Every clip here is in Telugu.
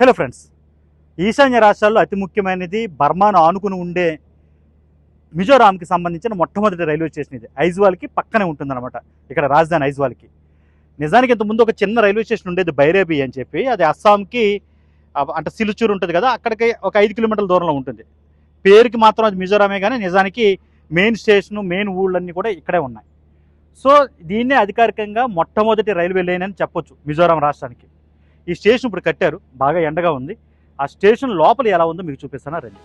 హలో ఫ్రెండ్స్ ఈశాన్య రాష్ట్రాల్లో అతి ముఖ్యమైనది బర్మాను ఆనుకుని ఉండే మిజోరాంకి సంబంధించిన మొట్టమొదటి రైల్వే స్టేషన్ ఇది. ఐజ్వాల్కి పక్కనే ఉంటుందన్నమాట. ఇక్కడ రాజధాని ఐజ్వాల్కి. నిజానికి ఇంతకుముందు ఒక చిన్న రైల్వే స్టేషన్ ఉండేది బైరేబీ అని చెప్పి అది అస్సాంకి అంటే సిలుచూరు ఉంటుంది కదా అక్కడికి ఒక ఐదు కిలోమీటర్ల దూరంలో ఉంటుంది. పేరుకి మాత్రం అది మిజోరామే కానీ నిజానికి మెయిన్ స్టేషను మెయిన్ ఊళ్ళన్నీ కూడా ఇక్కడే ఉన్నాయి. సో దీన్నే అధికారికంగా మొట్టమొదటి రైల్వే లైన్ అని చెప్పొచ్చు మిజోరాం రాష్ట్రానికి. ఈ స్టేషన్ ఇప్పుడు కట్టారు. బాగా ఎండగా ఉంది. ఆ స్టేషన్ లోపల ఎలా ఉందో మీకు చూపిస్తాను? రండి.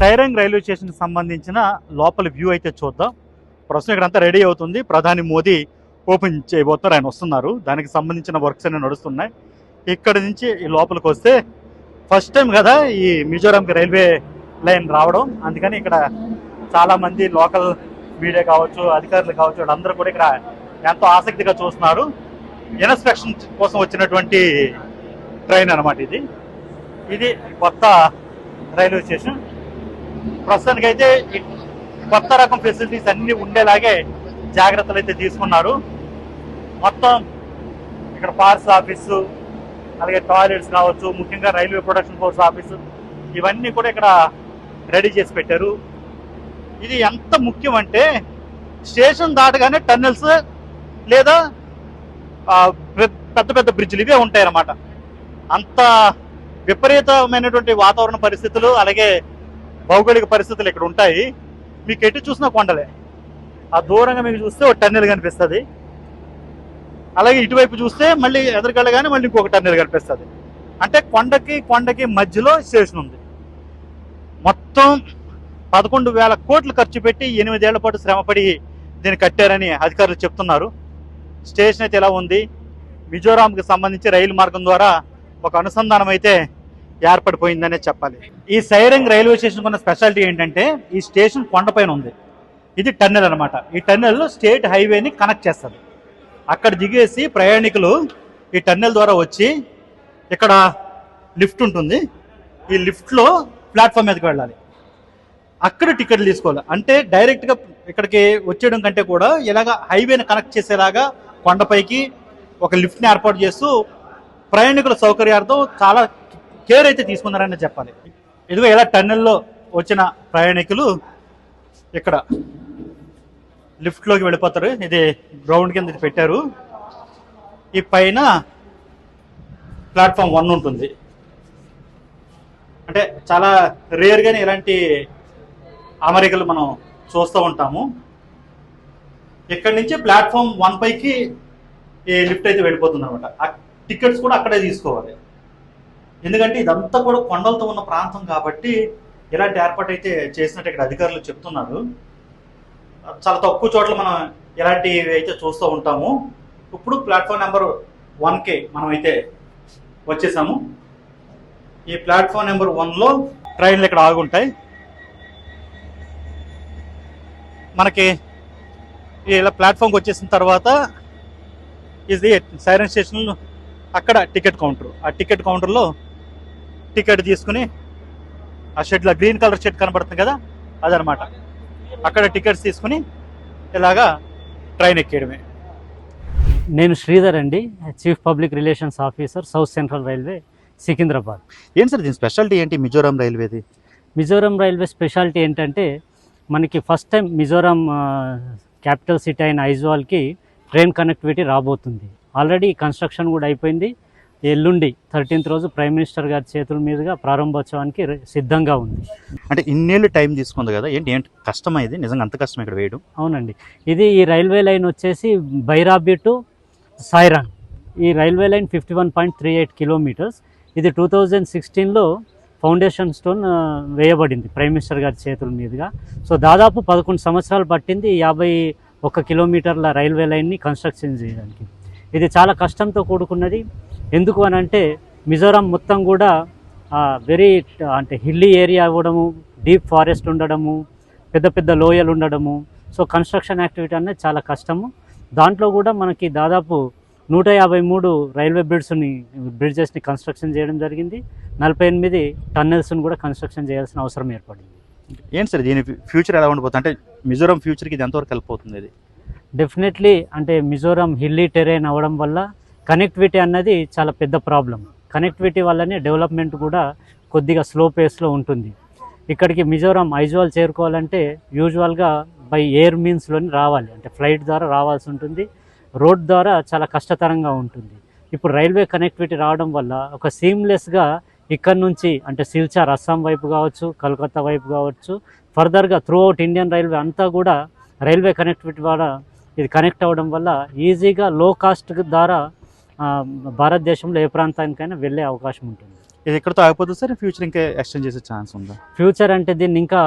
సైరంగ్ రైల్వే స్టేషన్కి సంబంధించిన లోపల వ్యూ అయితే చూద్దాం. ప్రస్తుతం ఇక్కడంతా రెడీ అవుతుంది. ప్రధాని మోదీ ఓపెన్ చేయబోతారు ఆయన వస్తున్నారు. దానికి సంబంధించిన వర్క్స్ అన్ని నడుస్తున్నాయి. ఇక్కడ నుంచి ఈ లోపలికి వస్తే ఫస్ట్ టైం కదా ఈ మిజోరాంకి రైల్వే లైన్ రావడం. అందుకని ఇక్కడ చాలామంది లోకల్ మీడియా కావచ్చు అధికారులు కావచ్చు వాళ్ళందరూ కూడా ఇక్కడ ఎంతో ఆసక్తిగా చూస్తున్నారు. ఇన్స్పెక్షన్ కోసం వచ్చినటువంటి ట్రైన్ అనమాట ఇది. ఇది కొత్త రైల్వే స్టేషన్. ప్రస్తుతానికి అయితే కొత్త రకం ఫెసిలిటీస్ అన్నీ ఉండేలాగే జాగ్రత్తలు అయితే తీసుకున్నారు. మొత్తం ఇక్కడ పార్స్ ఆఫీసు అలాగే టాయిలెట్స్ కావచ్చు ముఖ్యంగా రైల్వే ప్రొడక్షన్ ఫోర్స్ ఆఫీసు ఇవన్నీ కూడా ఇక్కడ రెడీ చేసి పెట్టారు. ఇది ఎంత ముఖ్యం అంటే స్టేషన్ దాటగానే టన్నెల్స్ లేదా పెద్ద పెద్ద బ్రిడ్జ్లు ఇవే ఉంటాయి అన్నమాట అంత విపరీతమైనటువంటి వాతావరణ పరిస్థితులు అలాగే భౌగోళిక పరిస్థితులు ఇక్కడ ఉంటాయి. మీకు ఎటు చూసినా కొండలే. ఆ దూరంగా మీకు చూస్తే ఒక టన్నెల్ కనిపిస్తుంది. అలాగే ఇటువైపు చూస్తే మళ్ళీ ఎదరగలగానే మళ్ళీ ఇంకొక టన్నెల్ కనిపిస్తుంది. అంటే కొండకి కొండకి మధ్యలో స్టేషన్ ఉంది. మొత్తం పదకొండు వేల కోట్లు ఖర్చు పెట్టి ఎనిమిదేళ్ళ పాటు శ్రమపడి దీన్ని కట్టారని అధికారులు చెప్తున్నారు. స్టేషన్ అయితే ఎలా ఉంది. మిజోరాంకి సంబంధించి రైలు మార్గం ద్వారా ఒక అనుసంధానం అయితే ఏర్పడిపోయిందనే చెప్పాలి. ఈ సైరంగ్ రైల్వే స్టేషన్ ఉన్న స్పెషాలిటీ ఏంటంటే ఈ స్టేషన్ కొండపైన ఉంది. ఇది టన్నెల్ అనమాట ఈ టన్నెల్ స్టేట్ హైవేని కనెక్ట్ చేస్తుంది. అక్కడ దిగేసి ప్రయాణికులు ఈ టన్నెల్ ద్వారా వచ్చి ఇక్కడ లిఫ్ట్ ఉంటుంది. ఈ లిఫ్ట్లో ప్లాట్ఫామ్ మీదకి వెళ్ళాలి. అక్కడ టికెట్లు తీసుకోవాలి. అంటే డైరెక్ట్గా ఇక్కడికి వచ్చేయడం కంటే కూడా ఇలాగ హైవేని కనెక్ట్ చేసేలాగా కొండపైకి ఒక లిఫ్ట్ని ఏర్పాటు చేస్తూ ప్రయాణికుల సౌకర్యార్థం చాలా కేర్ అయితే తీసుకున్నారని చెప్పాలి. ఇదిగో ఇలా టన్నెల్లో వచ్చిన ప్రయాణికులు ఇక్కడ. లిఫ్ట్లోకి వెళ్ళిపోతారు. ఇది గ్రౌండ్ కింద ఇది పెట్టారు. ఈ పైన ప్లాట్ఫామ్ వన్ ఉంటుంది. అంటే చాలా రేర్గానే ఇలాంటి అమరికలు మనం చూస్తూ ఉంటాము. ఇక్కడి నుంచి ప్లాట్ఫామ్ వన్ పైకి ఈ లిఫ్ట్ అయితే వెళ్ళిపోతుంది అనమాట ఆ టికెట్స్ కూడా అక్కడే తీసుకోవాలి. ఎందుకంటే ఇదంతా కూడా కొండలతో ఉన్న ప్రాంతం కాబట్టి ఇలాంటి ఏర్పాటు అయితే చేసినట్టు ఇక్కడ అధికారులు చెప్తున్నారు. చాలా తక్కువ చోట్ల మనం ఇలాంటివి అయితే చూస్తూ ఉంటాము ఇప్పుడు ప్లాట్ఫామ్ నెంబర్ వన్కే మనం అయితే వచ్చేసాము. ఈ ప్లాట్ఫామ్ నెంబర్ వన్లో ట్రైన్లు ఇక్కడ ఆగుంటాయి మనకి ఇలా ప్లాట్ఫామ్కి వచ్చేసిన తర్వాత ఇది సైరన్ స్టేషన్ అక్కడ టికెట్ కౌంటర్. ఆ టికెట్ కౌంటర్లో టికెట్ తీసుకుని ఆ షెడ్లో గ్రీన్ కలర్ షెడ్ కనబడుతుంది కదా అదనమాట. అక్కడ టికెట్స్ తీసుకుని ఇలాగా ట్రైన్ ఎక్కేయడమే. నేను శ్రీధర్ అండి chief public relations officer South Central Railway Secunderabad ఏంటి సార్ దీని స్పెషాలిటీ ఏంటి మిజోరాం రైల్వేది? మిజోరాం రైల్వే స్పెషాలిటీ ఏంటంటే మనకి first time Mizoram capital city అయిన ఐజ్వాల్కి ట్రైన్ కనెక్టివిటీ రాబోతుంది. ఆల్రెడీ కన్స్ట్రక్షన్ కూడా అయిపోయింది. ఎల్లుండి థర్టీన్త్ రోజు ప్రైమ్ మినిస్టర్ గారి చేతుల మీదుగా ప్రారంభోత్సవానికి సిద్ధంగా ఉంది. అంటే ఇన్నేళ్ళు టైం తీసుకుంది కదా ఏంటి ఏంటి కష్టమా ఇది? నిజంగా అంత కష్టం ఇక్కడ వేయడం? అవునండి. ఇది ఈ రైల్వే లైన్ వచ్చేసి బైరాబి టు సాయిరాన్ ఈ railway line fifty one point three eight kilometres. ఇది టూ థౌజండ్ సిక్స్టీన్లో ఫౌండేషన్ స్టోన్ వేయబడింది ప్రైమ్ మినిస్టర్ గారి చేతుల మీదుగా. సో దాదాపు పదకొండు సంవత్సరాలు పట్టింది యాభై ఒక కిలోమీటర్ల రైల్వే లైన్ని కన్స్ట్రక్షన్ చేయడానికి. ఇది చాలా కష్టంతో కూడుకున్నది. ఎందుకు అని అంటే మిజోరాం మొత్తం కూడా వెరీ అంటే హిల్లీ ఏరియా అవ్వడము డీప్ ఫారెస్ట్ ఉండడము పెద్ద పెద్ద లోయలు ఉండడము. సో కన్స్ట్రక్షన్ యాక్టివిటీ అనేది చాలా కష్టము. దాంట్లో కూడా మనకి దాదాపు నూట యాభై మూడు రైల్వే బ్రిడ్స్ని బ్రిడ్జెస్ని కన్స్ట్రక్షన్ చేయడం జరిగింది. నలభై ఎనిమిది టన్నెల్స్ని కూడా కన్స్ట్రక్షన్ చేయాల్సిన అవసరం ఏర్పడింది. ఏంటి సార్ దీని ఫ్యూచర్ ఎలా ఉండబోతుంది అంటే మిజోరాం ఫ్యూచర్కి ఇది ఎంతవరకు అవుతుంది ఇది? డెఫినెట్లీ అంటే మిజోరాం హిల్లీ టెరైన్ అవ్వడం వల్ల కనెక్టివిటీ అన్నది చాలా పెద్ద ప్రాబ్లం. కనెక్టివిటీ వల్లనే డెవలప్మెంట్ కూడా కొద్దిగా స్లో పేస్లో ఉంటుంది. ఇక్కడికి మిజోరాం ఐజ్వాల్ చేరుకోవాలంటే యూజువల్గా బై ఎయిర్ మీన్స్లోని రావాలి. అంటే ఫ్లైట్ ద్వారా రావాల్సి ఉంటుంది. రోడ్ ద్వారా చాలా కష్టతరంగా ఉంటుంది. ఇప్పుడు రైల్వే కనెక్టివిటీ రావడం వల్ల ఒక సీమ్లెస్గా ఇక్కడ నుంచి అంటే సిల్చార్ అస్సాం వైపు కావచ్చు కలకత్తా వైపు కావచ్చు ఫర్దర్గా త్రూ అవుట్ ఇండియన్ రైల్వే అంతా కూడా రైల్వే కనెక్టివిటీ ద్వారా ఇది కనెక్ట్ అవ్వడం వల్ల ఈజీగా లో కాస్ట్ ద్వారా భారతదేశంలో ఏ ప్రాంతానికైనా వెళ్ళే అవకాశం ఉంటుంది. ఇది ఎక్కడితో ఆగిపోతుంది సార్? ఫ్యూచర్ ఇంకా ఎక్స్టెండ్ చేసే ఛాన్స్ ఉందా? ఫ్యూచర్ అంటే దీన్ని ఇంకా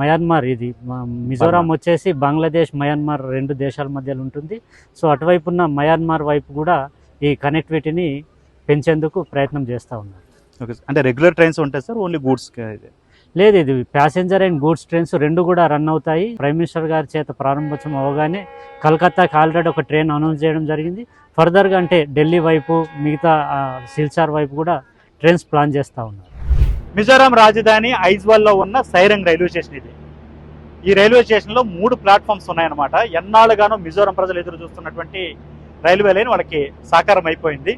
మయన్మార్ ఇది. మిజోరాం వచ్చేసి బంగ్లాదేశ్ మయన్మార్ రెండు దేశాల మధ్యలో ఉంటుంది. సో అటువైపు ఉన్న మయన్మార్ వైపు కూడా ఈ కనెక్టివిటీని పెంచేందుకు ప్రయత్నం చేస్తూ ఉన్నారు. ఓకే అంటే రెగ్యులర్ ట్రైన్స్ ఉంటాయి సార్? ఓన్లీ గూడ్స్ ఇది? లేదు ఇది ప్యాసింజర్ అండ్ గూడ్స్ ట్రైన్స్ రెండు కూడా రన్ అవుతాయి. ప్రైమ్ మినిస్టర్ గారి చేత ప్రారంభోత్సవం అవగానే కలకత్తాకి ఆల్రెడీ ఒక ట్రైన్ అనౌన్స్ చేయడం జరిగింది. ఫర్దర్గా అంటే ఢిల్లీ వైపు మిగతా సిల్చార్ వైపు కూడా ట్రైన్స్ ప్లాన్ చేస్తూ ఉన్నారు. మిజోరాం రాజధాని ఐజ్వాల్లో ఉన్న సైరంగ్ రైల్వే స్టేషన్ ఇది. ఈ రైల్వే స్టేషన్లో మూడు ప్లాట్ఫామ్స్ ఉన్నాయన్నమాట. ఎన్నాళ్ళుగానో మిజోరాం ప్రజలు ఎదురు చూస్తున్నటువంటి రైల్వే లైన్ వాళ్ళకి సాకారం అయిపోయింది.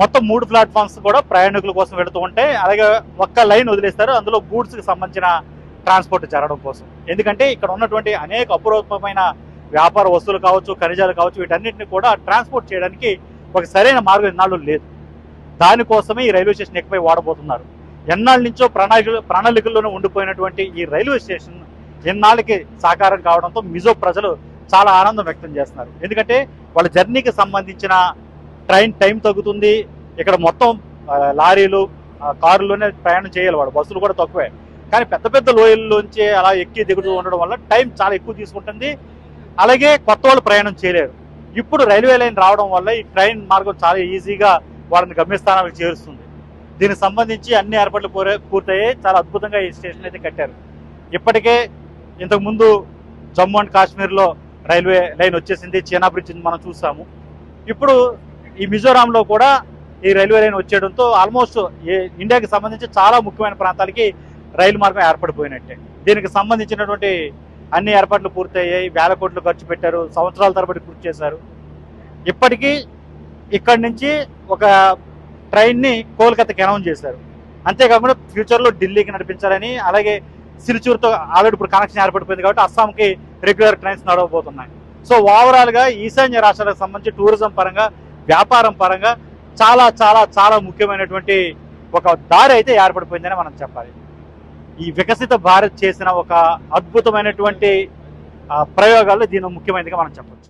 మొత్తం మూడు ప్లాట్ఫామ్స్ కూడా ప్రయాణికుల కోసం వెళుతూ ఉంటాయి అలాగే ఒక్క లైన్ వదిలేస్తారు. అందులో గూడ్స్కి సంబంధించిన ట్రాన్స్పోర్ట్ జరగడం కోసం. ఎందుకంటే ఇక్కడ ఉన్నటువంటి అనేక అపురూపమైన వ్యాపార వస్తువులు కావచ్చు ఖనిజాలు కావచ్చు వీటన్నిటిని కూడా ట్రాన్స్పోర్ట్ చేయడానికి ఒక సరైన మార్గం ఎన్నాళ్ళు లేదు. దానికోసమే ఈ రైల్వే స్టేషన్ ఎక్కువై వాడబోతున్నారు. ఎన్నాళ్ళ నుంచో ప్రణాళిక ప్రణాళికల్లోనే ఉండిపోయినటువంటి ఈ రైల్వే స్టేషన్ ఎన్నాళ్ళకి సాకారం కావడంతో మిజో ప్రజలు చాలా ఆనందం వ్యక్తం చేస్తున్నారు. ఎందుకంటే వాళ్ళ జర్నీకి సంబంధించిన ట్రైన్ టైం తగ్గుతుంది. ఇక్కడ మొత్తం లారీలు కారులోనే ప్రయాణం చేయాలి వాడు. బస్సులు కూడా తక్కువే. కానీ పెద్ద పెద్ద లోయల్లోంచి అలా ఎక్కి దిగుతూ ఉండడం వల్ల టైం చాలా ఎక్కువ తీసుకుంటుంది. అలాగే కొత్త వాళ్ళు ప్రయాణం చేయలేరు. ఇప్పుడు రైల్వే లైన్ రావడం వల్ల ఈ ట్రైన్ మార్గం చాలా ఈజీగా వాళ్ళని గమ్యస్థానాలకు చేరుస్తుంది. దీనికి సంబంధించి అన్ని ఏర్పాట్లు పూర- పూర్తయ్యాయి. చాలా అద్భుతంగా ఈ స్టేషన్ అయితే కట్టారు. ఇప్పటికే ఇంతకు ముందు జమ్మూ అండ్ కాశ్మీర్లో రైల్వే లైన్ వచ్చేసింది. చైనా బ్రిడ్జ్ మనం చూసాము. ఇప్పుడు ఈ మిజోరాంలో కూడా ఈ రైల్వే లైన్ వచ్చేయడంతో ఆల్మోస్ట్ ఇండియాకి సంబంధించి చాలా ముఖ్యమైన ప్రాంతాలకి రైలు మార్గం ఏర్పడిపోయినట్టే. దీనికి సంబంధించినటువంటి అన్ని ఏర్పాట్లు పూర్తయ్యాయి. వేల కోట్లు ఖర్చు పెట్టారు. సంవత్సరాల తరబడి కృషి చేశారు. ఇప్పటికీ ఇక్కడి నుంచి ఒక ట్రైన్ని కోల్కతాకి అనౌన్స్ చేశారు. అంతేకాకుండా ఫ్యూచర్లో ఢిల్లీకి నడిపించాలని అలాగే సిరిచూరుతో ఆల్రెడీ ఇప్పుడు కనెక్షన్ ఏర్పడిపోయింది కాబట్టి అస్సాంకి రెగ్యులర్ ట్రైన్స్ నడవబోతున్నాయి. సో ఓవరాల్గా ఈశాన్య రాష్ట్రాలకు సంబంధించి టూరిజం పరంగా వ్యాపారం పరంగా చాలా చాలా చాలా ముఖ్యమైనటువంటి ఒక దారి అయితే ఏర్పడిపోయిందని మనం చెప్పాలి. ఈ వికసిత భారత్ చేసిన ఒక అద్భుతమైనటువంటి ప్రయోగాల్లో దీని ముఖ్యమైనదిగా మనం చెప్పొచ్చు.